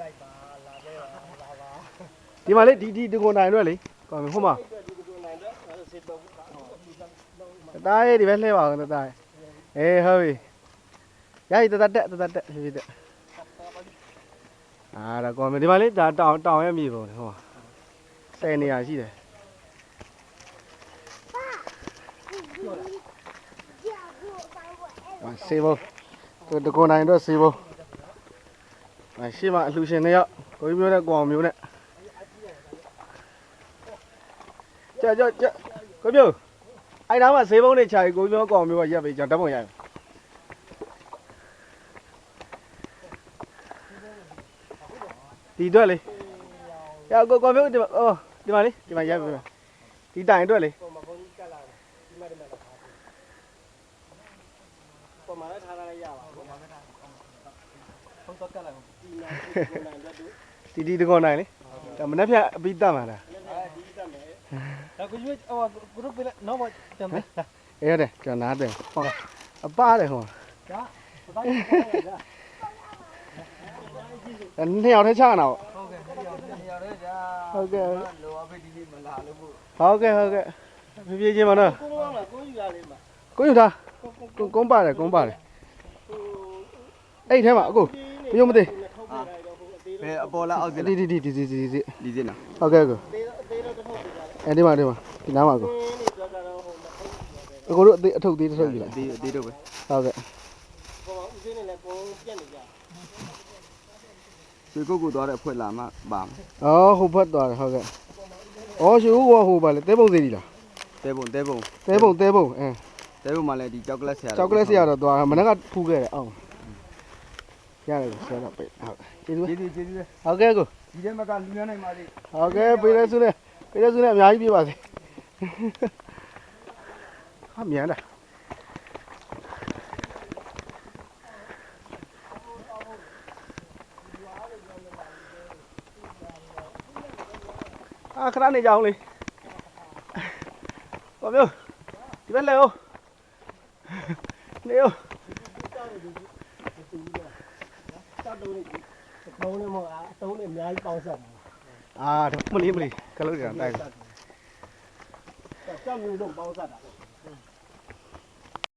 လိုက်ပါလာခဲ့ပါလာပါဒီမှာလေဒီဒီဒီကွန်တိုင်တော့လေကောင်းပြီဟိုမှာဒီကုနိုင်တော့စစ်တော့တားရေးဒီပဲလှဲပါအောင်တားရေးအေးဟုတ်ပြီရိုက်တတတက်တတတက်ဖြစ်ဖြစ်တက်အာဒါကောင်းပြီဒီမှာလေဒါတောင်တောင်ရဲ့မြေပုံလေဟိုမှာဆယ်နေရာရှိတယ်အာစေဘသူတကွန်တိုင်တော့စေဘ အရှိမအလှရှင်တွေရောက်ကိုကြီးမျိုးနဲ့ကိုအောင်မျိုးနဲ့ကြောက်ကြောက်ကြောက်ကိုမျိုးအဲ့ဒါမှဈေးဘုံနဲ့ခြာရီကိုပြောကောင်မျိုးကရက်ပြီကျွန်တော်ဓာတ်ပုံရိုက်မယ်ဒီအတွက်လေရကိုကောင်မျိုးဒီမှာအော်ဒီမှာလေဒီမှာရိုက်ပြီဒီတိုင်အတွက်လေပုံမှာဘုန်းကြီးကတ်လာတယ်ဒီမှာဒီမှာလာထားတယ်ပုံမှာလည်းထားလိုက်ရပါပုံမှာလည်းထား ဘုန်းတော့ကတ်လာဒီနာဒီကုနိုင်တော့ဒီဒီတကောင်တိုင်လေဒါမနေ့ဖြတ်အပြီးတတ်မှာလားအဲဒီတက်မယ်ဒါကိုရွေးဟိုကိုတို့ပြလိုက်တော့တယ်မယ်ဒါအေးရတယ်ကျွန်တော်နားတယ်ဟောအပါတယ်ဟောဒါဘာကြီးလဲဒါဒါနှစ်ယောက်တည်းချနာပေါ့ဟုတ်ကဲ့ဒီရောက်နေရတယ်ကြာဟုတ်ကဲ့လောအဖေဒီနေ့မလာလို့ဘူးဟုတ်ကဲ့ဟုတ်ကဲ့ဖြည်းဖြည်းချင်းပါနော်ကိုကောင်းလားကိုယူလာလေးမှာကိုယူထားကုကုန်းပါတယ်ကုန်းပါတယ်ဟိုအဲ့ထဲမှာအကို မယုံမသိထုတ်ပြလိုက်တော့ဟိုအသေးဘယ်အပေါ်လားအောက်ဒီသေးဒီဒီဒီဒီဒီဒီလီစင်းလားဟုတ်ကဲ့ကိုသေးတော့အသေးတော့တစ်ထုတ်ပြလိုက်အဲ့ဒီမှာဒီမှာဒီနားမှာကိုင်းနေတော့ကတော့ဟိုမထုတ်ပြတယ်အကိုတို့အသေးအထုပ်သေးတစ်ထုပ်ယူလိုက်အသေးအသေးတော့ပဲဟုတ်ကဲ့ဟိုမှာဦးစင်းနေလည်းပုံပြက်နေကြဆွေကုတ်ကိုသွားတဲ့ဖွဲ့လာမှပါမယ်အော်ဟိုဘက်သွားတယ်ဟုတ်ကဲ့အော်ရှိဦးကဟိုပါလေတဲပုံသေးဒီလားတဲပုံတဲပုံတဲပုံတဲပုံအဲတဲပုံမှာလည်းဒီကြောက်ကလတ်ဆရာချောက်ကလက်စရတော့သွားမနက်ကဖူးခဲ့တယ်အောင် ရတယ်ဆရာတော့ပိတ်ဟုတ်ကျေးဇူးကျေးဇူးကျေးဇူးပဲဟုတ်ကဲ့ကိုဒီထဲမှာကလူရနိုင်ပါသေးဟုတ်ကဲ့ပေးရစုနဲ့ပေးရစုနဲ့အများကြီးပြပါစေဟာမြန်တာအာခဏနေကြအောင်လေဘာမျိုးဒီဘက်လဲဦးနေဦး တောက်တုံးနေတုံးနေမဟုတ်အတုံးနေအများကြီးပေါင်းဆက်တာအာမလီမလီကလို့ရတာတိုက်ကြောက်မျိုးတော့ပေါင်းဆက်တာ